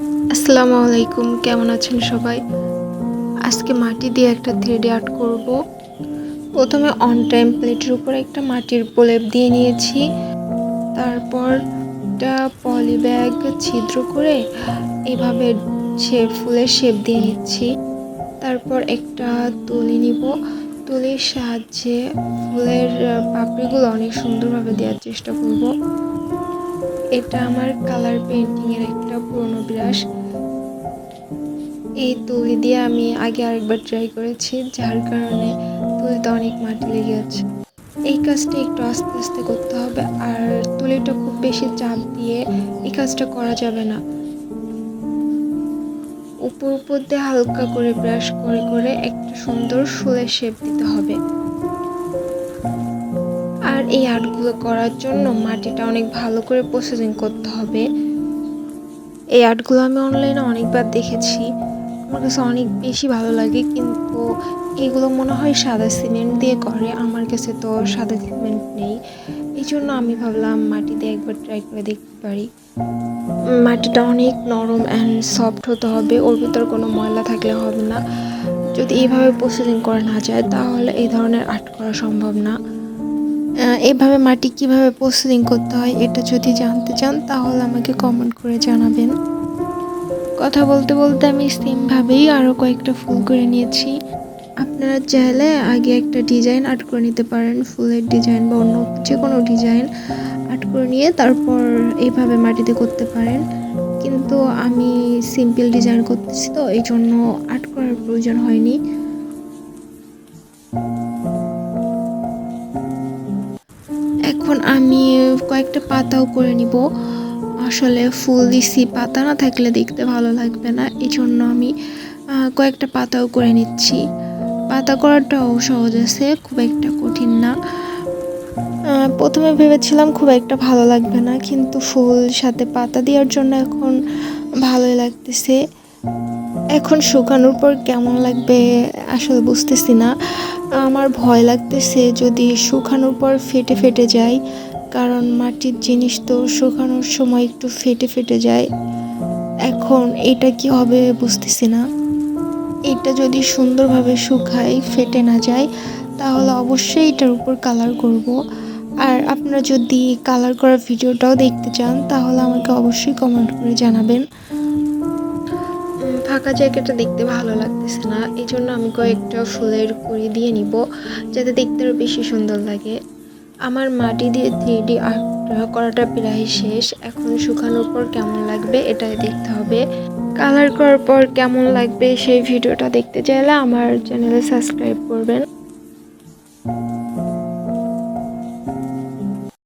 আসসালামু আলাইকুম, কেমন আছেন সবাই? আজকে মাটি দিয়ে একটা থ্রিডি আর্ট করব। প্রথমে অন টাইম প্লেটের উপর একটা মাটির প্রলেপ দিয়ে নিয়েছি। তারপর একটা পলি ব্যাগ ছিদ্র করে এভাবে শেপ ফুলের শেপ দিয়ে নিচ্ছি। তারপর একটা তুলি নিব। তুলির সাহায্যে ফুলের পাপড়িগুলো অনেক সুন্দরভাবে দেওয়ার চেষ্টা করব। এটা আমার কালার পেন্টিংয়ের একটা পুরনো ব্রাশ এই তুলি দিয়ে আমি আগে আরেকবার ট্রাই করেছি, যার কারণে তুলিতে অনেক মাটি লেগে আছে। এই কাজটা একটু আস্তে আস্তে করতে হবে, আর তুলিটা খুব বেশি চাপ দিয়ে এই কাজটা করা যাবে না। উপর উপর দিয়ে হালকা করে ব্রাশ করে করে একটা সুন্দর ফুলের শেপ দিতে হবে। আর এই আর্টগুলো করার জন্য মাটিটা অনেক ভালো করে প্রসেসিং করতে হবে। এই আর্টগুলো আমি অনলাইনে অনেকবার দেখেছি। আমার কাছে অনেক বেশি ভালো লাগে কিন্তু এগুলো মনে হয় সাদা সিমেন্ট দিয়ে করে। আমার কাছে তো সাদা সিমেন্ট নেই। এই জন্য আমি ভাবলাম মাটিতে একবার ট্রাই করে দেখতে পারি। মাটিটা অনেক নরম অ্যান্ড সফট হতে হবে। ওর ভিতর কোনো ময়লা থাকলে হবে না। যদি এইভাবে প্রসেসিং করা না যায়, তাহলে এই ধরনের আর্ট করা সম্ভব না। এভাবে মাটি কীভাবে প্রসেসিং করতে হয় এটা যদি জানতে চান, তাহলে আমাকে কমেন্ট করে জানাবেন। কথা বলতে বলতে আমি সেমভাবেই আরও কয়েকটা ফুল করে নিয়েছি। আপনারা চাইলে আগে একটা ডিজাইন আর্ট করে নিতে পারেন, ফুলের ডিজাইন বা অন্য যে কোনো ডিজাইন আর্ট করে নিয়ে তারপর এইভাবে মাটিতে করতে পারেন। কিন্তু আমি সিম্পল ডিজাইন করতেছি তো এই জন্য আর্ট করার প্রয়োজন হয়নি। এখন আমি কয়েকটা পাতাও করে নিব। আসলে ফুল দিছি, পাতা না থাকলে দেখতে ভালো লাগবে না। এই জন্য আমি কয়েকটা পাতাও করে নিচ্ছি। পাতা করাটাও সহজ আছে, খুব একটা কঠিন না। প্রথমে ভেবেছিলাম খুব একটা ভালো লাগবে না, কিন্তু ফুল সাথে পাতা দেওয়ার জন্য এখন ভালোই লাগতেছে। এখন শুকানোর পর কেমন লাগবে আসলে বুঝতেছি না। আমার ভয় লাগতেছে যদি শুকানোর পর ফেটে ফেটে যায়, কারণ মাটির জিনিস তো শুকানোর সময় একটু ফেটে ফেটে যায়। এখন এটা কি হবে বুঝতেছি না। এটা যদি সুন্দরভাবে শুকায়, ফেটে না যায়, তাহলে অবশ্যই এটার উপর কালার করব। আর আপনারা যদি কালার করার ভিডিওটাও দেখতে চান, তাহলে আমাকে অবশ্যই কমেন্ট করে জানাবেন। ফাঁকা জায়গাটা দেখতে ভালো লাগতেছে না এই জন্য আমি কয়েকটা ফুলের কুড়ি দিয়ে নিব, যাতে দেখতে আরও বেশি সুন্দর লাগে। আমার মাটি দিয়ে থ্রি ডি আর্ট করাটা প্রায় শেষ, এখন শুকানোর পর কেমন লাগবে এটাই দেখতে হবে। কালার করার পর কেমন লাগবে সেই ভিডিওটা দেখতে চাইলে আমার চ্যানেলে সাবস্ক্রাইব করবেন।